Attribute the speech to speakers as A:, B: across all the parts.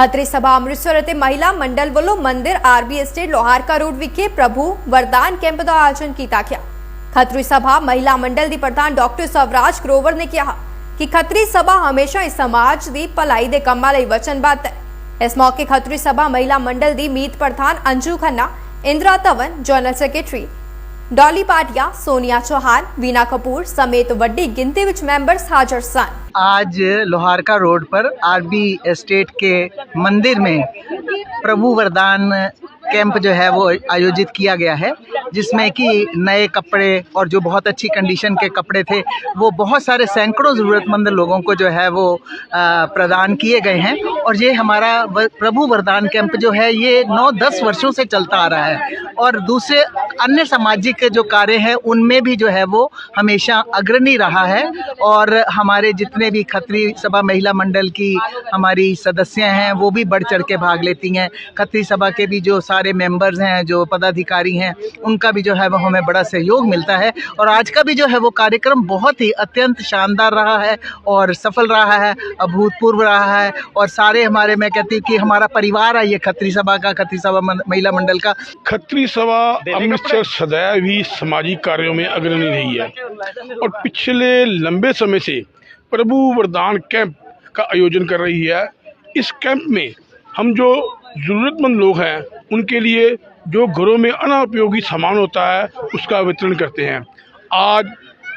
A: ਖਤਰੀ ਸਭਾ ਅੰਮ੍ਰਿਤਸਰ ਅਤੇ ਮਹਿਲਾ ਮੰਡਲ ਵੱਲੋਂ ਮੰਦਿਰ ਆਰਬੀ ਐਸਟੇਟ ਲੋਹਾਰਕਾ ਰੋਡ ਵਿਖੇ ਪ੍ਰਭੂ ਵਰਦਾਨ ਕੈਂਪ ਦਾ ਆਯੋਜਨ ਕੀਤਾ ਗਿਆ। ਖਤਰੀ ਸਭਾ ਮਹਿਲਾ ਮੰਡਲ ਦੀ ਪ੍ਰਧਾਨ ਡਾਕਟਰ ਸਵਰਾਜ ਗਰੋਵਰ ਨੇ ਕਿਹਾ ਕਿ ਖਤਰੀ ਸਭਾ ਹਮੇਸ਼ਾ ਇਸ ਸਮਾਜ ਦੀ ਭਲਾਈ ਦੇ ਕੰਮਾਂ ਲਈ ਵਚਨਬੱਧ ਹੈ। ਇਸ ਮੌਕੇ ਖਤਰੀ ਸਭਾ ਮਹਿਲਾ ਮੰਡਲ ਦੀ ਮੀਤ ਪ੍ਰਧਾਨ ਅੰਜੂ ਖੰਨਾ, ਇੰਦਰਾ ਧਵਨ, ਜਨਰਲ ਸੈਕਟਰੀ ਡਾਲੀ ਪਾਟਿਆ, ਸੋਨੀਆ ਚੌਹਾਨ, ਵੀਨਾ ਕਪੂਰ ਸਮੇਤ ਵੱਡੀ ਗਿਣਤੀ ਵਿੱਚ ਮੈਂਬਰਸ ਹਾਜ਼ਰ ਸਨ।
B: आज लोहारका रोड पर आरबी एस्टेट के मंदिर में प्रभु वरदान कैंप जो है वो आयोजित किया गया है, जिसमें कि नए कपड़े और जो बहुत अच्छी कंडीशन के कपड़े थे, वो बहुत सारे सैकड़ों ज़रूरतमंद लोगों को जो है वो प्रदान किए गए हैं। और ये हमारा प्रभु वरदान कैंप जो है, ये नौ दस वर्षों से चलता आ रहा है। और दूसरे अन्य सामाजिक जो कार्य हैं, उनमें भी जो है वो हमेशा अग्रणी रहा है। और हमारे जितने भी खत्री सभा महिला मंडल की हमारी सदस्य हैं, वो भी बढ़ चढ़ के भाग लेती हैं। खत्री सभा के भी जो सारे मेंबर्स हैं, जो पदाधिकारी हैं, उनका भी जो है वो हमें बड़ा सहयोग मिलता है। और आज का भी जो है वो कार्यक्रम बहुत ही अत्यंत शानदार रहा है और सफल रहा है, अभूतपूर्व रहा है और सारे हमारे मैं कहती हूँ कि हमारा परिवार है ये खत्री सभा का खत्री सभा महिला मंडल का।
C: खत्री सभा अमृतसर सदैव ही सामाजिक कार्यों में अग्रणी रही है। और पिछले लंबे समय से प्रभु वरदान कैंप का आयोजन कर रही है। इस कैंप में हम जो ज़रूरतमंद लोग हैं उनके लिए जो घरों में अनापयोगी सामान होता है उसका वितरण करते हैं। आज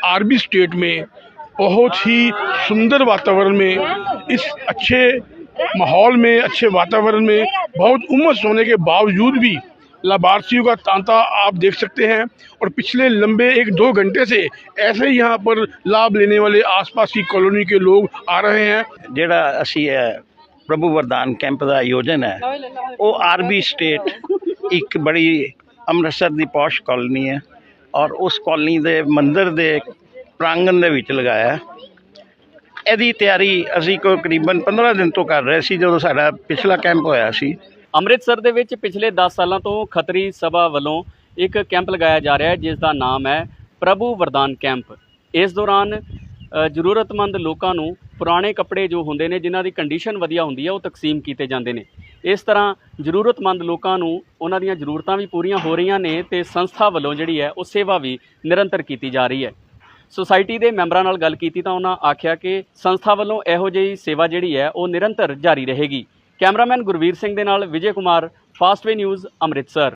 C: आरबी स्टेट में बहुत ही सुंदर वातावरण में इस अच्छे माहौल में अच्छे वातावरण में बहुत उमस होने के बावजूद भी लाभार्थियों का तांता आप देख सकते हैं और पिछले लंबे एक दो घंटे से ऐसे ही यहाँ पर लाभ लेने वाले आसपास की कॉलोनी के लोग आ रहे हैं
D: ਜਿਹੜਾ ਅਸੀਂ ਇਹ ਪ੍ਰਭੂ ਵਰਦਾਨ ਕੈਂਪ ਦਾ ਆਯੋਜਨ ਹੈ ਉਹ ਆਰਬੀ ਸਟੇਟ ਇੱਕ ਬੜੀ ਅੰਮ੍ਰਿਤਸਰ ਦੀ ਪੌਸ਼ ਕਾਲੋਨੀ ਹੈ ਔਰ ਉਸ ਕਾਲੋਨੀ ਦੇ ਮੰਦਿਰ ਦੇ ਪ੍ਰਾਂਗਣ ਦੇ ਵਿੱਚ ਲਗਾਇਆ ਹੈ। ਇਹਦੀ ਤਿਆਰੀ ਅਸੀਂ ਕੋਈ ਕਰੀਬਨ 15 ਦਿਨ ਤੋਂ ਕਰ ਰਹੇ ਸੀ, ਜਦੋਂ ਸਾਡਾ ਪਿਛਲਾ ਕੈਂਪ ਹੋਇਆ ਸੀ।
E: ਅੰਮ੍ਰਿਤਸਰ ਦੇ ਵਿੱਚ ਪਿਛਲੇ 10 ਸਾਲਾਂ ਤੋਂ ਖੱਤਰੀ ਸਭਾ ਵੱਲੋਂ ਇੱਕ ਕੈਂਪ ਲਗਾਇਆ ਜਾ ਰਿਹਾ ਹੈ, ਜਿਸ ਦਾ ਨਾਮ ਹੈ ਪ੍ਰਭੂ ਵਰਦਾਨ ਕੈਂਪ ਇਸ ਦੌਰਾਨ ਜ਼ਰੂਰਤਮੰਦ ਲੋਕਾਂ ਨੂੰ ਪੁਰਾਣੇ ਕੱਪੜੇ ਜੋ ਹੁੰਦੇ ਨੇ, ਜਿਨ੍ਹਾਂ ਦੀ ਕੰਡੀਸ਼ਨ ਵਧੀਆ ਹੁੰਦੀ ਹੈ, ਉਹ ਤਕਸੀਮ ਕੀਤੇ ਜਾਂਦੇ ਨੇ। ਇਸ ਤਰ੍ਹਾਂ ਜ਼ਰੂਰਤਮੰਦ ਲੋਕਾਂ ਨੂੰ ਉਹਨਾਂ ਦੀਆਂ ਜ਼ਰੂਰਤਾਂ ਵੀ ਪੂਰੀਆਂ ਹੋ ਰਹੀਆਂ ਨੇ ਤੇ ਸੰਸਥਾ ਵੱਲੋਂ ਜਿਹੜੀ ਹੈ, ਉਹ ਸੇਵਾ ਵੀ ਨਿਰੰਤਰ ਕੀਤੀ ਜਾ ਰਹੀ ਹੈ। ਸੁਸਾਇਟੀ ਦੇ ਮੈਂਬਰਾਂ ਨਾਲ ਗੱਲ ਕੀਤੀ ਤਾਂ ਉਹਨਾਂ ਆਖਿਆ ਕਿ ਸੰਸਥਾ ਵੱਲੋਂ ਇਹੋ ਜਿਹੀ ਸੇਵਾ ਜਿਹੜੀ ਹੈ ਉਹ ਨਿਰੰਤਰ ਜਾਰੀ ਰਹੇਗੀ। ਕੈਮਰਾਮੈਨ ਗੁਰਵੀਰ ਸਿੰਘ ਦੇ ਨਾਲ ਵਿਜੇ ਕੁਮਾਰ ਫਾਸਟਵੇ ਨਿਊਜ਼ ਅੰਮ੍ਰਿਤਸਰ।